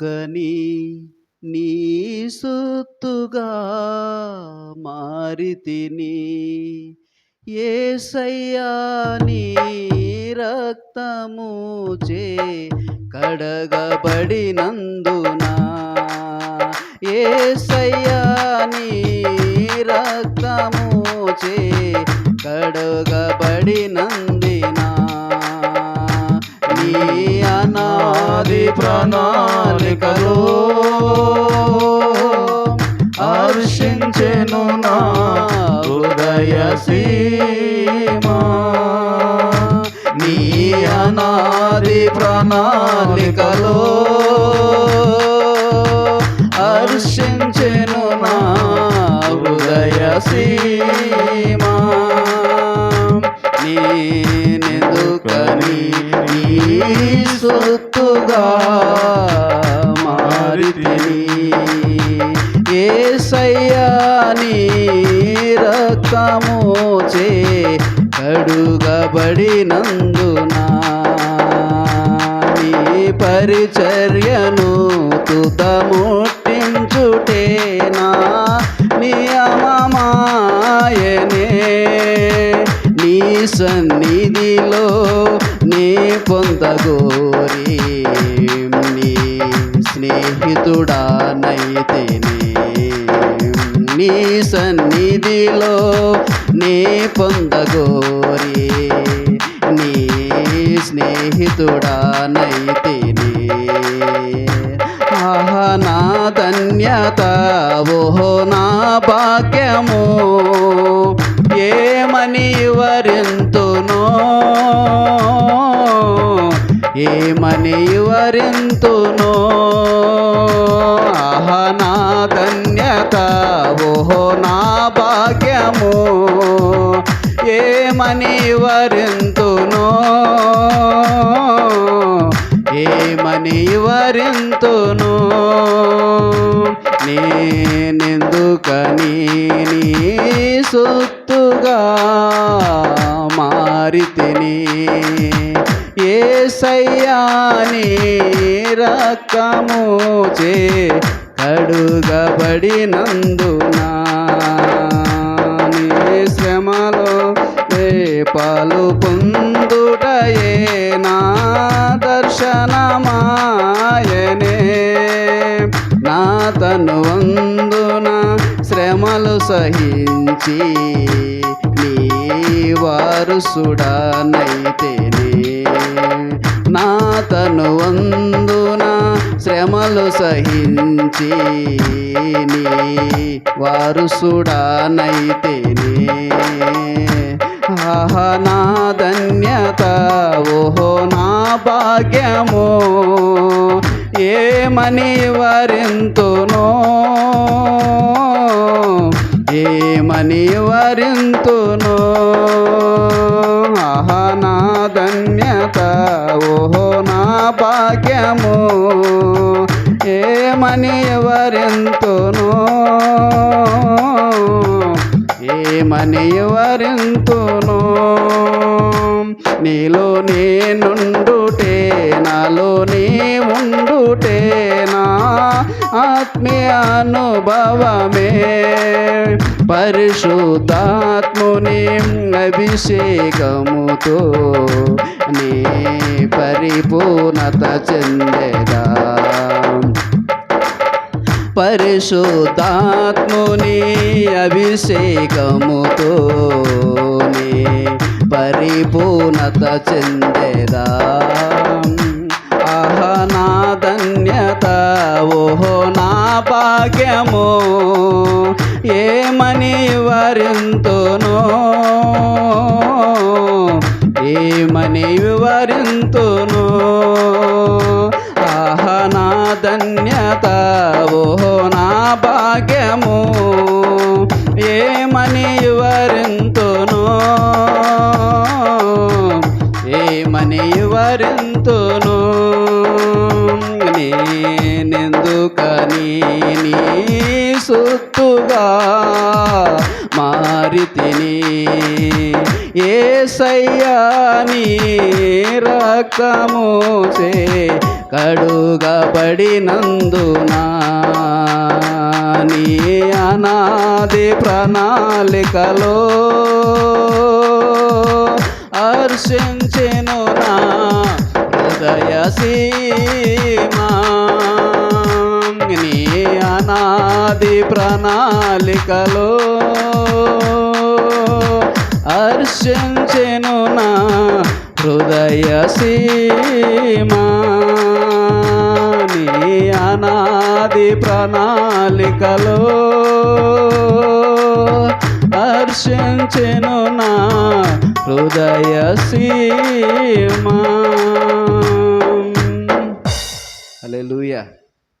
కని నీ సొత్తుగా మారితిని. ఏసయ్యా నీ రక్తము చే కడగబడినందున. ఏసయ్యా నీ రక్తము చే కడగబడినందిన. నీ అనాది ప్రణాళికలో హర్షించెను నా హృదయ సీమా. నీ అనాది ప్రణాళికలో హర్షించెను నా హృదయ సీమా. నీ నిదుకని నీ సొత్తుగా మారితిని ఏసయ్యా నీ రక్తము చే కడుగబడినందున నీ పరిచర్యను తుతముడు పొందగోరి. నీ స్నేహితుడానైతేనే. నీ సన్నిధిలో నీ పొందగోరి. నీ స్నేహితుడానైతేనే. ఆహా నా ధన్యత ఓహో నా భాగ్యము. ఏమని వరింతునో ఏమని వరింతునో ఆహా నా ధన్యత ఓహో నా భాగ్యము. ఏమని వరింతునో ఏమని వరింతును నేనెందుకని నీ సొత్తుగా మారితిని ఏసయ్యాని రకము కడుగబడినందున? నీ శ్రమలో పాలు పొందుటయే నా దర్శనమాయనే. నాతను వందున శ్రమలు సహించి నీ వారసుడానైతేనే నా తను వందున శ్రమలు సహించి నీ వారసుడానైతేనే. ఆహా నా ధన్యత ఓహో నా భాగ్యము ఏమని వరింతునో? ఏమని వరింతునో? ఆహా నా ధన్యత. ఓహో నా భాగ్యము. ఏమని ఎవరెంతును. ఏమని ఎవరెంతును. నీలో నేనుండు నాలో నీ ఉండుటేనా? ఆత్మీయ అనుభవమే పరిశుద్ధాత్ముని అభిషేకముతో నీ పరిపూర్ణత చెందేదా? పరిశుద్ధాత్ముని అభిషేకముతో నీ పరిపూర్ణత చెందేదా? ఏమని వివరింతును ఏమని వివరింతును ఆహ నా ధన్యత ఓహో నా భాగ్యము. ఏమని వివరింతును ఏమని వివరింతును నేనెందుకని నీ సుత్తుగా మారితిని. ఏసయ్యా నీ రక్తము చే కడుగబడినందునా? నీ అనాది ప్రణాళికలో హర్షించెను నా హృదయ సీమా. నీ అనాది ప్రణాళికలో హర్షించెను నా హృదయ సీమా. నీ అనాది ప్రణాళికలో హర్షించెను నా హృదయ సీమా. హల్లెలూయా.